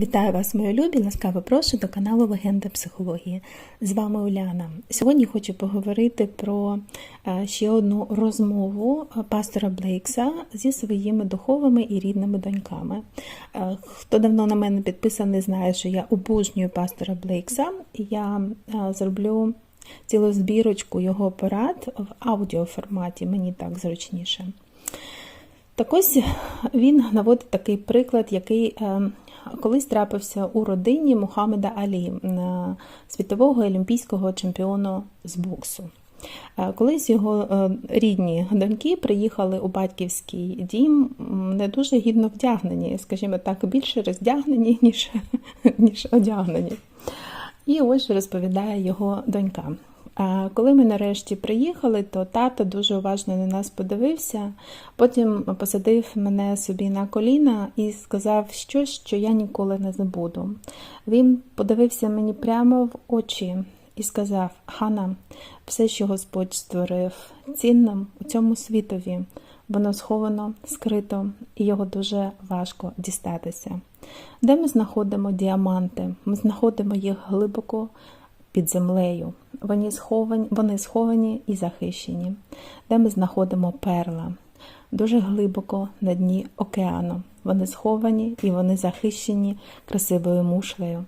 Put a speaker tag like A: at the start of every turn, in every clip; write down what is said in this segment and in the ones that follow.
A: Вітаю вас, мої любі! Ласкаво прошу до каналу Легенда психології. З вами Уляна. Сьогодні хочу поговорити про е, ще одну розмову е, пастора Блейкса зі своїми духовими і рідними доньками. Е, Хто давно на мене підписаний, знає, що я обожнюю пастора Блейкса. Я зроблю цілу збірочку його порад в аудіоформаті, мені так зручніше. Так ось він наводить такий приклад, який колись трапився у родині Мухаммеда Алі, е, світового олімпійського чемпіону з боксу. Е, Колись його е, рідні доньки приїхали у батьківський дім не дуже гідно вдягнені, скажімо так, більше роздягнені, ніж, ніж одягнені. І ось розповідає його донька. Коли ми нарешті приїхали, то тато дуже уважно на нас подивився, потім посадив мене собі на коліна і сказав щось, що я ніколи не забуду. Він подивився мені прямо в очі і сказав: Хана, все, що Господь створив цінним у цьому світові, воно сховано, скрито, і його дуже важко дістатися. Де ми знаходимо діаманти? Ми знаходимо їх глибоко під землею. Вони сховані, вони сховані і захищені. Де ми знаходимо перла? Дуже глибоко на дні океану. Вони сховані і вони захищені красивою мушлею.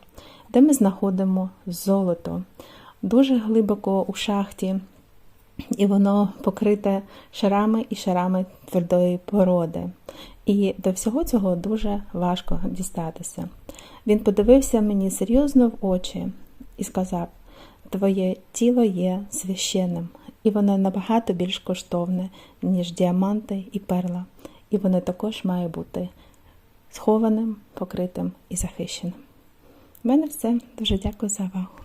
A: Де ми знаходимо золото? Дуже глибоко у шахті, і воно покрите шарами і шарами твердої породи. І до всього цього дуже важко дістатися. Він подивився мені серйозно в очі і сказав: Твоє тіло є священним, і воно набагато більш коштовне, ніж діаманти і перла, і воно також має бути схованим, покритим і захищеним. У мене все. Дуже дякую за увагу.